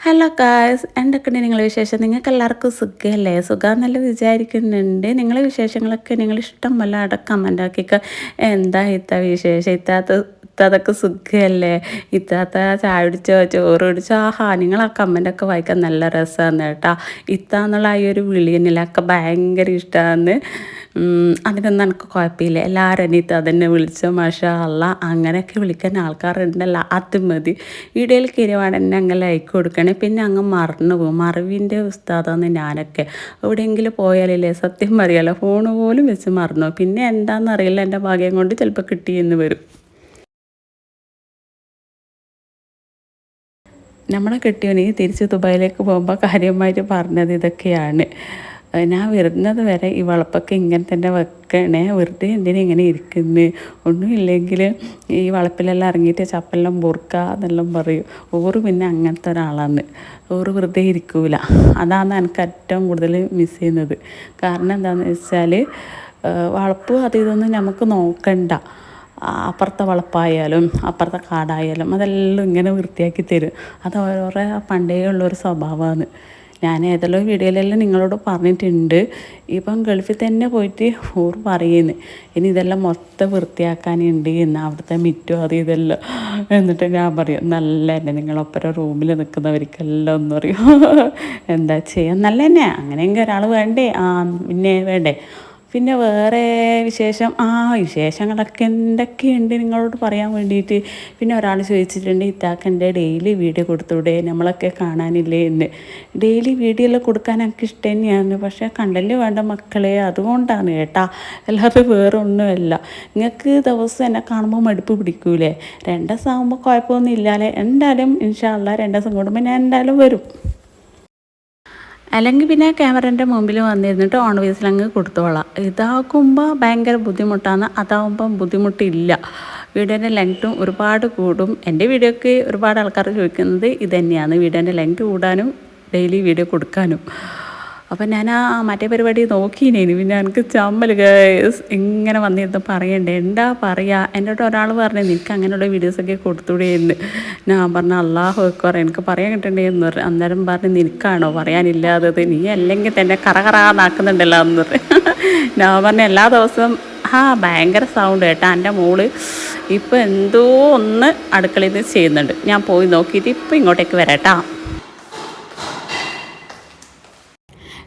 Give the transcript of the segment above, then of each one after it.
Hello കാസ് എന്തൊക്കെയുണ്ട് നിങ്ങളെ വിശേഷം? നിങ്ങൾക്ക് എല്ലാവർക്കും സുഖമല്ലേ? സുഖമെന്നല്ല വിചാരിക്കുന്നുണ്ട്. നിങ്ങളെ വിശേഷങ്ങളൊക്കെ നിങ്ങൾ ഇഷ്ടം പോലെ അവിടെ കമന്റ് ആക്കിക്ക. എന്താ ഇത്ത വിശേഷം? ഇത്താത്ത ഇത്താതൊക്കെ സുഖമല്ലേ? ഇത്താത്ത ചായ കുടിച്ചോ? ചോറ് കുടിച്ചോ? ആഹാ നിങ്ങൾ ആ കമന്റൊക്കെ വായിക്കാൻ നല്ല രസമാണ് കേട്ടോ. ഇത്താന്നുള്ള ആ ഒരു വിളി തന്നെയില്ല? ഭയങ്കര ഇഷ്ടമാണ് അതിനൊന്നും എനിക്ക് കുഴപ്പമില്ല. എല്ലാവരും അനീത്ത് അതന്നെ വിളിച്ച മാഷാ അല്ല അങ്ങനെയൊക്കെ വിളിക്കാൻ ആൾക്കാരുണ്ടല്ലോ അത് മതി. ഇടയിൽ കിരുവാണ് എന്നെ അങ്ങനെ ലൈക്ക് കൊടുക്കണേ. പിന്നെ അങ്ങ് മറന്നു പോകും. മറവിന്റെ ഉസ്താദാന്ന് ഞാനൊക്കെ. എവിടെയെങ്കിലും പോയാലല്ലേ സത്യം പറയാലോ ഫോൺ പോലും വെച്ച് മറന്നു പിന്നെ എന്താണെന്നറിയില്ല എന്റെ ഭാഗ്യം കൊണ്ട് ചിലപ്പോൾ കിട്ടിയെന്ന് വരും. നമ്മളെ കെട്ടിയോന് തിരിച്ച് ദുബായിലേക്ക് പോകുമ്പോൾ കാര്യമായിട്ട് പറഞ്ഞത് ഇതൊക്കെയാണ്. ഞാൻ വരുന്നത് വരെ ഈ വളപ്പൊക്കെ ഇങ്ങനെ തന്നെ വെക്കണേ. വെറുതെ എന്തിനാ ഇങ്ങനെ ഇരിക്കുന്നത് ഒന്നുമില്ലെങ്കിൽ ഈ വളപ്പിലെല്ലാം ഇറങ്ങിയിട്ട് ചപ്പെല്ലാം ബുർക്ക എന്നെല്ലാം പറയും. ഓറ് പിന്നെ അങ്ങനത്തെ ഒരാളാണ് ഓറ് വെറുതെ ഇരിക്കൂല. അതാണ് എനിക്ക് ഏറ്റവും കൂടുതൽ മിസ് ചെയ്യുന്നത്. കാരണം എന്താണെന്ന് വെച്ചാൽ വളപ്പ് അത് ഇതൊന്നും നമുക്ക് നോക്കണ്ട. അപ്പുറത്തെ വളപ്പായാലും അപ്പുറത്തെ കാടായാലും അതെല്ലാം ഇങ്ങനെ വൃത്തിയാക്കി തരും. അത് ഓരോരോ പണ്ടേ ഉള്ളൊരു സ്വഭാവമാണ്. ഞാൻ ഏതെല്ലാം വീഡിയോയിലെല്ലാം നിങ്ങളോട് പറഞ്ഞിട്ടുണ്ട്. ഇപ്പം ഗൾഫിൽ തന്നെ പോയിട്ട് ഊർ പറയുന്നു. ഇനി ഇതെല്ലാം മൊത്തം വൃത്തിയാക്കാനുണ്ട് എന്ന് അവിടുത്തെ മിറ്റും അത് ഇതെല്ലാം എന്നിട്ട് ഞാൻ പറയും നല്ല തന്നെ നിങ്ങളൊപ്പം റൂമിൽ നിൽക്കുന്നവർക്കെല്ലാം ഒന്ന് പറയും. എന്താ ചെയ്യാൻ നല്ല തന്നെ അങ്ങനെയെങ്കിൽ ഒരാൾ വേണ്ടേ? ആ പിന്നെ വേണ്ടേ? പിന്നെ വേറെ വിശേഷം? ആ വിശേഷങ്ങളൊക്കെ എന്തൊക്കെയുണ്ട് നിങ്ങളോട് പറയാൻ വേണ്ടിയിട്ട്? പിന്നെ ഒരാൾ ചോദിച്ചിട്ടുണ്ട് ഇത്താക്കന്റെ ഡെയിലി വീഡിയോ കൊടുത്തൂടെ? നമ്മളൊക്കെ കാണാനില്ലേ? എന്ന്. ഡെയിലി വീഡിയോ എല്ലാം കൊടുക്കാൻ എനിക്ക് ഇഷ്ടം തന്നെയാണ്. പക്ഷേ കണ്ടല്ലേ വേണ്ട മക്കളെ? അതുകൊണ്ടാണ് കേട്ടാ. അല്ലാതെ വേറെ ഒന്നുമല്ല. നിങ്ങൾക്ക് ദിവസം എന്നെ കാണുമ്പോൾ മടുപ്പ് പിടിക്കൂലേ? രണ്ടു ദിവസം ആകുമ്പോൾ കുഴപ്പമൊന്നും ഇല്ലാലേ എന്തായാലും ഇൻഷാല്ല രണ്ടു ദിവസം കൂടുമ്പോൾ ഞാൻ എന്തായാലും വരും. അല്ലെങ്കിൽ പിന്നെ ക്യാമറേന്റെ മുമ്പിൽ വന്നിരുന്നിട്ട് ഓൺ വീസിൽ അങ്ങ് കൊടുത്തോളാം ഇതാക്കുമ്പോൾ ഭയങ്കര ബുദ്ധിമുട്ടാണ്. അതാകുമ്പം ബുദ്ധിമുട്ടില്ല. വീഡിയോന്റെ ലെങ്ത്തും ഒരുപാട് കൂടും. എന്റെ വീഡിയോക്ക് ഒരുപാട് ആൾക്കാർ ചോദിക്കുന്നത് ഇത് തന്നെയാണ് വീഡിയോന്റെ ലെങ്ത് കൂടാനും ഡെയിലി വീഡിയോ കൊടുക്കാനും. അപ്പം ഞാൻ ആ മറ്റേ പരിപാടി നോക്കിയിനേനു പിന്നെ എനിക്ക് ചമ്മൽ ഇങ്ങനെ വന്നിരുന്ന് പറയണ്ടേ എന്താ പറയുക അടുത്ത് ഒരാൾ പറഞ്ഞു നിനക്ക് അങ്ങനെയുള്ള വീഡിയോസൊക്കെ കൊടുത്തൂടെ എന്ന്. ഞാൻ പറഞ്ഞ അള്ളാഹു വെക്കുറ എനിക്ക് പറയാൻ കിട്ടണ്ടേ? എന്ന് പറഞ്ഞു അന്നേരം പറഞ്ഞ് നിനക്കാണോ പറയാനില്ലാത്തത്? നീ അല്ലെങ്കിൽ തന്നെ കറകറാന്നാക്കുന്നുണ്ടല്ലോ? എന്ന് പറഞ്ഞു. ഞാൻ പറഞ്ഞ എല്ലാ ദിവസവും ആ ഭയങ്കര സൗണ്ട് കേട്ടോ എന്റെ മോൾ ഇപ്പോൾ എന്തോ ഒന്ന് അടുക്കളയിൽ നിന്ന് ചെയ്യുന്നുണ്ട്. ഞാൻ പോയി നോക്കിയിട്ട് ഇപ്പോൾ ഇങ്ങോട്ടേക്ക് വരാട്ടാ.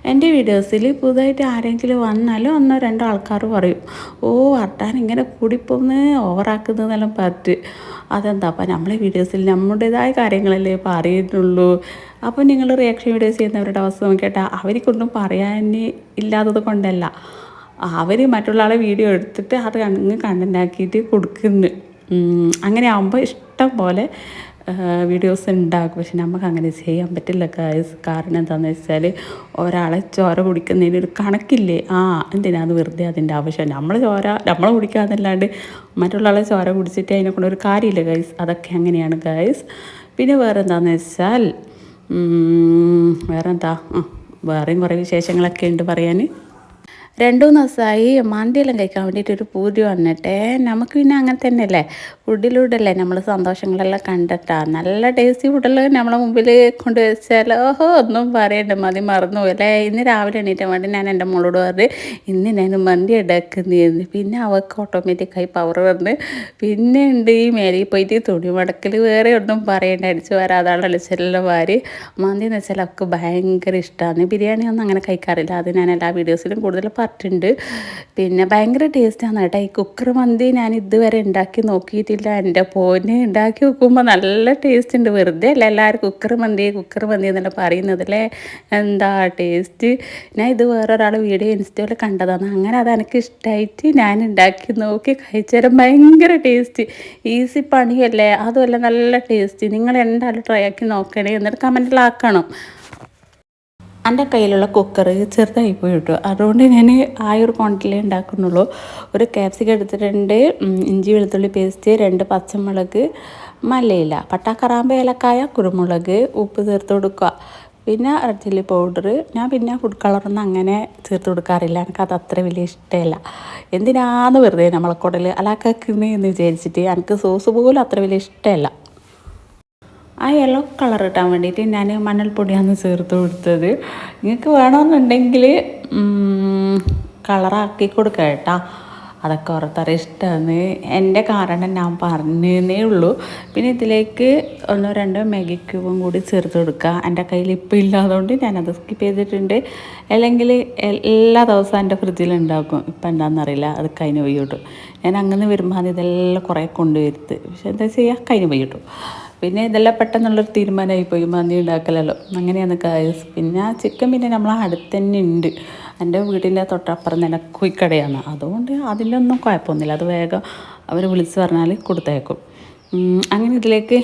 എന്റെ വീഡിയോസിൽ പുതുതായിട്ട് ആരെങ്കിലും വന്നാലോ ഒന്നോ രണ്ടോ ആൾക്കാർ പറയും ഓ വർത്താൻ ഇങ്ങനെ കൂടിപ്പോന്ന് ഓവറാക്കുന്നതെല്ലാം പറ്റ് അതെന്താ അപ്പം നമ്മളെ വീഡിയോസിൽ നമ്മുടേതായ കാര്യങ്ങളല്ലേ പറയുന്നുള്ളൂ അപ്പോൾ നിങ്ങൾ റിയാക്ഷൻ വീഡിയോസ് ചെയ്യുന്നവരുടെ അവസ്ഥ നോക്കിയിട്ടാൽ അവർക്കൊന്നും പറയാൻ ഇല്ലാത്തത് കൊണ്ടല്ല. അവർ മറ്റുള്ള ആളെ വീഡിയോ എടുത്തിട്ട് അത് അങ്ങ് കണ്ടന്റ് കൊടുക്കുന്നു. അങ്ങനെ ആകുമ്പോൾ ഇഷ്ടം പോലെ വീഡിയോസ് ഉണ്ടാക്കും. പക്ഷെ നമുക്ക് അങ്ങനെ ചെയ്യാൻ പറ്റില്ല കായസ് കാരണം എന്താണെന്ന് വെച്ചാൽ ഒരാളെ ചോര കുടിക്കുന്നതിന് ഒരു കണക്കില്ലേ? ആ എന്തിനാണ് വെറുതെ അതിന്റെ ആവശ്യം. നമ്മൾ ചോര നമ്മൾ കുടിക്കാന്നല്ലാണ്ട് മറ്റുള്ള ചോര കുടിച്ചിട്ട് അതിനെ കൊണ്ട് ഒരു കാര്യമില്ല ഗൈസ് അതൊക്കെ അങ്ങനെയാണ് ഗൈസ് പിന്നെ വേറെ എന്താണെന്ന് വെച്ചാൽ വേറെന്താ? വേറെയും കുറേ വിശേഷങ്ങളൊക്കെ ഉണ്ട് പറയാൻ രണ്ടു മൂന്ന് ദിവസമായി മന്തിയെല്ലാം കഴിക്കാൻ വേണ്ടിയിട്ട് ഒരു പൂതി വന്നിട്ടേ. നമുക്ക് പിന്നെ അങ്ങനെ തന്നെയല്ലേ? ഫുഡിലൂടെയല്ലേ നമ്മൾ സന്തോഷങ്ങളെല്ലാം കണ്ടിട്ടാ നല്ല ടേസ്റ്റി ഫുഡെല്ലാം നമ്മളെ മുമ്പിൽ കൊണ്ട് വെച്ചാൽ ഓഹോ ഒന്നും പറയണ്ട മതി മറന്നു അല്ലേ ഇന്ന് രാവിലെ എണീറ്റാൻ വേണ്ടി ഞാൻ എന്റെ മോളോട് പറഞ്ഞ് ഇന്ന് ഞാൻ മന്തി ഉണ്ടാക്കുന്നതെന്ന് പിന്നെ അവൾക്ക് ഓട്ടോമാറ്റിക്കായി പവർ വന്ന് പിന്നെ ഉണ്ട് ഈ മേലിൽ പോയിട്ട് തുണി മടക്കൽ വേറെ ഒന്നും പറയണ്ട അടിച്ച് വരാതാണ് അടിച്ചെല്ലാം വാരി. മന്തി എന്ന് വെച്ചാൽ അവൾക്ക് ഭയങ്കര ഇഷ്ടമാണ് ബിരിയാണി ഒന്നും അങ്ങനെ കഴിക്കാറില്ല. അത് ഞാൻ എല്ലാ വീഡിയോസിലും കൂടുതൽ പറഞ്ഞിട്ടുണ്ട്. പിന്നെ ഭയങ്കര ടേസ്റ്റാണ് കേട്ടോ. ഈ കുക്കർ മന്തി ഞാൻ ഇതുവരെ ഉണ്ടാക്കി നോക്കിയിട്ടില്ല. എന്റെ പോന് ഉണ്ടാക്കി നോക്കുമ്പോൾ നല്ല ടേസ്റ്റ് ഉണ്ട് വെറുതെ അല്ല എല്ലാവരും കുക്കർ മന്തി കുക്കർ മന്തി എന്നല്ല പറയുന്നത് അല്ലേ? എന്താ ടേസ്റ്റ് ഞാൻ ഇത് വേറൊരാൾ വീഡിയോ ഇൻസ്റ്റയിൽ കണ്ടതാണ്. അങ്ങനെ അത് എനിക്ക് ഇഷ്ടമായിട്ട് ഞാൻ ഉണ്ടാക്കി നോക്കി കഴിച്ചാലും ഭയങ്കര ടേസ്റ്റ് ഈസി പണിയല്ലേ? അതുമല്ല നല്ല ടേസ്റ്റ് നിങ്ങൾ എന്തായാലും ട്രൈ ആക്കി നോക്കണേ. എന്നിട്ട് കമന്റിലാക്കണം എന്റെ കയ്യിലുള്ള കുക്കർ ചെറുതായി പോയി കിട്ടും. അതുകൊണ്ട് ഞാൻ ആ ഒരു ക്വാണ്ടിറ്റിയിലേ ഉണ്ടാക്കുന്നുള്ളൂ. ഒരു ക്യാപ്സിക്കം എടുത്തിട്ടുണ്ട് ഇഞ്ചി വെളുത്തുള്ളി പേസ്റ്റ് രണ്ട് പച്ചമുളക് മല്ലയില പട്ടാക്കറാമ്പ് ഏലക്കായ കുരുമുളക് ഉപ്പ് ചേർത്ത് കൊടുക്കുക. പിന്നെ റെഡ് ചില്ലി പൗഡർ ഞാൻ പിന്നെ ഫുഡ് കളറൊന്നും അങ്ങനെ ചേർത്ത് കൊടുക്കാറില്ല. എനിക്ക് അത് അത്ര വലിയ ഇഷ്ടമല്ല. എന്തിനാന്ന് വെറുതെ നമ്മളെ കുടൽ അലാക്കുന്നതെന്ന് വിചാരിച്ചിട്ട് എനിക്ക് സോസ് പോലും അത്ര വലിയ ഇഷ്ടമല്ല. ആ യെല്ലോ കളർ ഇട്ടാൻ വേണ്ടിയിട്ട് ഞാൻ മണൽപ്പൊടിയാണ് ചേർത്ത് കൊടുത്തത്. നിങ്ങൾക്ക് വേണമെന്നുണ്ടെങ്കിൽ കളറാക്കി കൊടുക്കാം കേട്ടോ. അതൊക്കെ ഓരോരുത്തർ ഇഷ്ടമാണ്. എന്റെ കാരണം ഞാൻ പറഞ്ഞേ ഉള്ളൂ. പിന്നെ ഇതിലേക്ക് ഒന്നോ രണ്ടോ മാഗി ക്യൂബും കൂടി ചേർത്ത് കൊടുക്കുക. എന്റെ കയ്യിൽ ഇപ്പോൾ ഇല്ലാത്തതുകൊണ്ട് ഞാനത് സ്കിപ്പ് ചെയ്തിട്ടുണ്ട്. അല്ലെങ്കിൽ എല്ലാ ദിവസവും എന്റെ ഫ്രിഡ്ജിൽ ഉണ്ടാക്കും. ഇപ്പം എന്താണെന്നറിയില്ല അത് കഴിഞ്ഞ് പോയി കിട്ടും. ഞാൻ അങ്ങനെ വരുമ്പോൾ ഇതെല്ലാം കുറേ കൊണ്ടുവരുത്ത് പക്ഷെ എന്താ ചെയ്യുക? കഴിഞ്ഞ് പോയി കിട്ടും. പിന്നെ ഇതെല്ലാം പെട്ടെന്നുള്ളൊരു തീരുമാനമായി പോയി മന്തി ഉണ്ടാക്കലല്ലോ. അങ്ങനെയാണ് കായസ് പിന്നെ ചിക്കൻ പിന്നെ നമ്മൾ അടുത്ത് തന്നെ ഉണ്ട്. എന്റെ വീടിന്റെ തൊട്ടപ്പുറം തന്നെ കുയിക്കടയാണ്. അതുകൊണ്ട് അതിലൊന്നും കുഴപ്പമൊന്നുമില്ല. അത് വേഗം അവർ വിളിച്ച് പറഞ്ഞാൽ കൊടുത്തേക്കും. അങ്ങനെ ഇതിലേക്ക്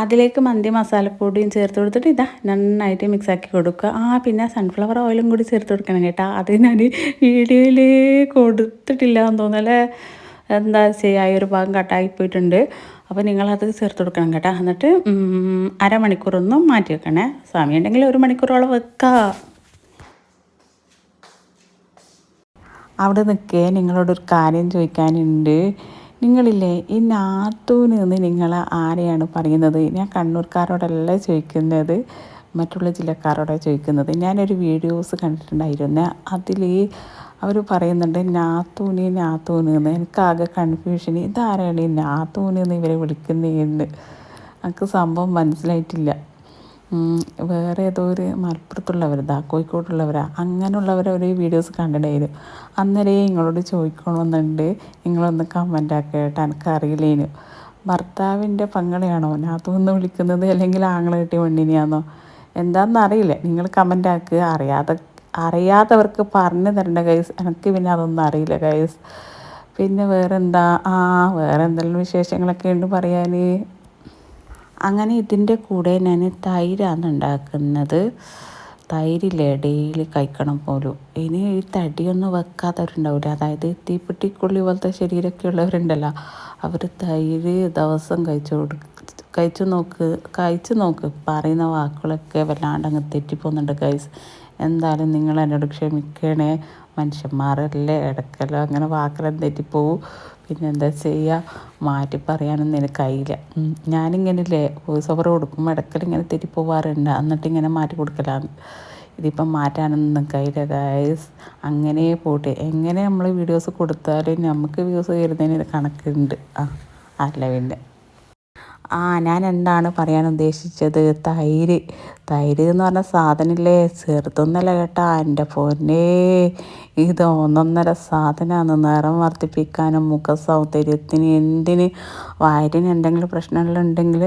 അതിലേക്ക് മന്തി മസാലപ്പൊടിയും ചേർത്ത് കൊടുത്തിട്ട് ഇതാ നന്നായിട്ട് മിക്സാക്കി കൊടുക്കുക. ആ പിന്നെ സൺഫ്ലവർ ഓയിലും കൂടി ചേർത്ത് കൊടുക്കണം കേട്ടോ. അത് ഞാൻ വീഡിയോയിൽ കൊടുത്തിട്ടില്ല എന്ന് തോന്നുന്നല്ലേ എന്താ ചെയ്യുക ഈ ഒരു ഭാഗം കട്ടായി പോയിട്ടുണ്ട്. അപ്പോൾ നിങ്ങളത് ചേർത്ത് കൊടുക്കണം കേട്ടോ. എന്നിട്ട് അരമണിക്കൂറൊന്നും മാറ്റി വെക്കണേ. സമയം ഉണ്ടെങ്കിൽ ഒരു മണിക്കൂറോളം വെക്കാം. അവിടെ നിൽക്കേ നിങ്ങളോടൊരു കാര്യം ചോദിക്കാനുണ്ട്. നിങ്ങളില്ലേ ഈ നാത്തൂന് നിന്ന് നിങ്ങൾ ആരെയാണ് പറയുന്നത്? ഞാൻ കണ്ണൂർക്കാരോടല്ല ചോദിക്കുന്നത്? മറ്റുള്ള ജില്ലക്കാരോടാണ് ചോദിക്കുന്നത്. ഞാനൊരു വീഡിയോസ് കണ്ടിട്ടുണ്ടായിരുന്നു. അതിൽ അവർ പറയുന്നുണ്ട് നാത്തൂനി നാത്തൂനി എന്ന്. എനിക്കാകെ കൺഫ്യൂഷൻ ഇതാരാണ് നാത്തൂനി എന്ന് ഇവരെ വിളിക്കുന്നതെന്ന് എനിക്ക് സംഭവം മനസ്സിലായിട്ടില്ല. വേറെ ഏതോ ഒരു മലപ്പുറത്തുള്ളവരതാ കോഴിക്കോട്ടുള്ളവരാ അങ്ങനെയുള്ളവരെ ഒരു വീഡിയോസ് കണ്ടിട്ടായിരുന്നു അന്നേരേ നിങ്ങളോട് ചോദിക്കണമെന്നുണ്ട് നിങ്ങളൊന്ന് കമന്റ് ആക്കേട്ടാ എനിക്കറിയില്ലേനു ഭർത്താവിന്റെ പങ്ങളെയാണോ നാത്തൂന്ന് വിളിക്കുന്നത് അല്ലെങ്കിൽ ആങ്ങളെ കിട്ടിയ പെണ്ണിനെയാണോ എന്താണെന്നറിയില്ല നിങ്ങൾ കമന്റ് ആക്കുക അറിയാതെ അറിയാത്തവർക്ക് പറഞ്ഞു തരണ്ട കൈസ് എനിക്ക് പിന്നെ അതൊന്നും അറിയില്ല കൈസ് പിന്നെ വേറെന്താ? ആ വേറെ എന്തെങ്കിലും വിശേഷങ്ങളൊക്കെ ഉണ്ട് പറയാൻ അങ്ങനെ ഇതിന്റെ കൂടെ ഞാൻ തൈരാണ് ഉണ്ടാക്കുന്നത്. തൈരില്ലേ ഡെയിലി കഴിക്കണം പോലും. ഇനി ഈ തടിയൊന്നും വെക്കാത്തവരുണ്ടാവില്ല അതായത് തീപ്പെട്ടിക്കുള്ളി പോലത്തെ ശരീരമൊക്കെ ഉള്ളവരുണ്ടല്ലോ. അവർ തൈര് ദിവസം കഴിച്ചു കൊടുക്കും കഴിച്ചു നോക്ക് കഴിച്ചു നോക്ക്. പറയുന്ന വാക്കുകളൊക്കെ വല്ലാണ്ട് അങ്ങ് തെറ്റിപ്പോകുന്നുണ്ട് കൈസ് എന്തായാലും നിങ്ങൾ എന്നോട് ക്ഷമിക്കണേ. മനുഷ്യന്മാരല്ലേ ഇടക്കല്ലോ. അങ്ങനെ വാക്കെല്ലാം തെറ്റിപ്പോവും. പിന്നെ എന്താ ചെയ്യുക മാറ്റി പറയാനൊന്നും എനിക്ക് കഴിയില്ല. ഞാനിങ്ങനെയല്ലേ വോയിസ് ഓവർ കൊടുക്കുമ്പോൾ ഇടയ്ക്കൽ ഇങ്ങനെ തെറ്റിപ്പോവാറുണ്ട്. എന്നിട്ട് ഇങ്ങനെ മാറ്റി കൊടുക്കലാണ് ഇതിപ്പം മാറ്റാനൊന്നും കഴിയില്ല ഗായസ് അങ്ങനെ പോട്ടെ. എങ്ങനെ നമ്മൾ വീഡിയോസ് കൊടുത്താലും നമുക്ക് വ്യൂസ് കയറുന്നതിന് കണക്കുണ്ട്. ആ അല്ല പിന്നെ. ആ ഞാൻ എന്താണ് പറയാൻ ഉദ്ദേശിച്ചത്? തൈര്. തൈര് എന്ന് പറഞ്ഞ സാധനമില്ലേ? ചെറുതൊന്നല്ല കേട്ടാ. എന്റെ പൊന്നേ. ഇത് ഒന്നൊന്നര സാധനമാണ് നിറം വർദ്ധിപ്പിക്കാനും മുഖ സൗന്ദര്യത്തിന് എന്തിന്? വയറിന് എന്തെങ്കിലും പ്രശ്നങ്ങളുണ്ടെങ്കിൽ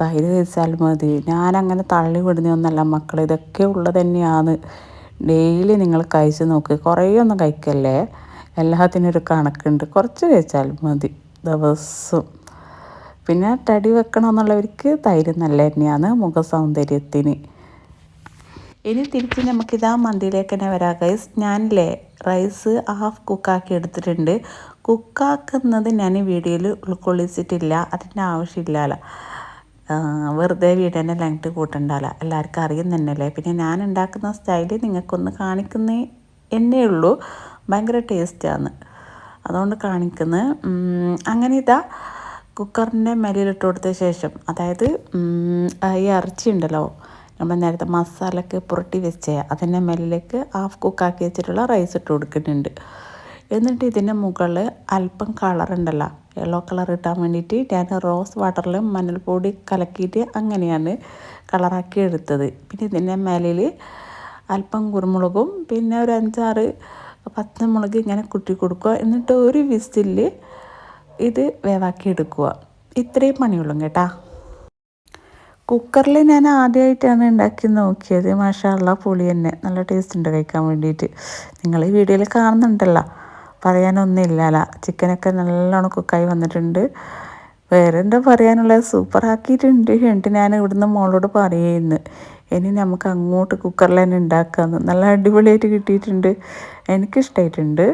തൈര് കഴിച്ചാൽ മതി. ഞാനങ്ങനെ തള്ളി വിടുന്നൊന്നല്ല മക്കൾ ഇതൊക്കെ ഉള്ളത് തന്നെയാണ്. ഡെയിലി നിങ്ങൾ കഴിച്ച് നോക്ക്. കുറേയൊന്നും കഴിക്കല്ലേ? എല്ലാത്തിനും ഒരു കണക്കുണ്ട്. കുറച്ച് കഴിച്ചാൽ മതി. ദിവസം. പിന്നെ തടി വെക്കണമെന്നുള്ളവർക്ക് തൈര് നല്ല തന്നെയാണ് മുഖ സൗന്ദര്യത്തിന് ഇനി തിരിച്ച് നമുക്കിതാ മന്തിയിലേക്ക് തന്നെ വരാം ഗൈസ് ഞാനില്ലേ റൈസ് ഹാഫ് കുക്കാക്കി എടുത്തിട്ടുണ്ട്. കുക്കാക്കുന്നത് ഞാൻ വീഡിയോയിൽ ഉൾക്കൊള്ളിച്ചിട്ടില്ല അതിന്റെ ആവശ്യമില്ലല്ലോ വെറുതെ വീടിന്റെ ലെങ്ത് കൂട്ടണ്ടല്ല എല്ലാവർക്കും അറിയുന്നതന്നെയല്ലേ പിന്നെ ഞാൻ ഉണ്ടാക്കുന്ന സ്റ്റൈൽ നിങ്ങൾക്കൊന്ന് കാണിക്കുന്നേ എന്നേ ഉള്ളൂ. ഭയങ്കര ടേസ്റ്റാണ് അതുകൊണ്ട് കാണിക്കുന്നത് അങ്ങനെ ഇതാ കുക്കറിന്റെ മേലിലിട്ട് കൊടുത്ത ശേഷം അതായത് ഈ ഇറച്ചി ഉണ്ടല്ലോ നമ്മൾ നേരത്തെ മസാലക്ക് പുരട്ടി വെച്ച അതിന്റെ മേലിലേക്ക് ഹാഫ് കുക്കാക്കി വെച്ചിട്ടുള്ള റൈസ് ഇട്ട് കൊടുക്കുന്നുണ്ട്. എന്നിട്ട് ഇതിന്റെ മുകളിൽ അല്പം കളർ ഉണ്ടല്ലോ യെല്ലോ കളർ ഇട്ടാൻ വേണ്ടിയിട്ട് ഞാൻ റോസ് വാട്ടറിൽ മഞ്ഞൾപ്പൊടി കലക്കിയിട്ട് അങ്ങനെയാണ് കളറാക്കി എടുത്തത്. പിന്നെ ഇതിന്റെ മേലിൽ അല്പം കുരുമുളകും പിന്നെ ഒരു അഞ്ചാറ് പച്ചമുളക് ഇങ്ങനെ കുട്ടി കൊടുക്കുക. എന്നിട്ട് ഒരു വിസിൽ ഇത് വേവാക്കി എടുക്കുക. ഇത്രയും പണിയുള്ളൂ കേട്ടാ. കുക്കറിൽ ഞാൻ ആദ്യമായിട്ടാണ് ഉണ്ടാക്കി നോക്കിയത്. മാഷാള്ള പുളി തന്നെ. നല്ല ടേസ്റ്റ് ഉണ്ട് കഴിക്കാൻ വേണ്ടിയിട്ട്. നിങ്ങൾ ഈ വീഡിയോയിൽ കാണുന്നുണ്ടല്ലോ. പറയാനൊന്നുമില്ല ചിക്കനൊക്കെ നല്ലോണം കുക്കായി വന്നിട്ടുണ്ട്. വേറെ എന്താ പറയാനുള്ളത്? സൂപ്പർ ആക്കിയിട്ടുണ്ട്. എന്നിട്ട് ഞാൻ ഇവിടുന്ന് മോളോട് പറയുന്നു ഇനി നമുക്ക് അങ്ങോട്ട് കുക്കറിൽ തന്നെ ഉണ്ടാക്കാമെന്ന് നല്ല അടിപൊളിയായിട്ട് കിട്ടിയിട്ടുണ്ട്. എനിക്കിഷ്ടമായിട്ടുണ്ട്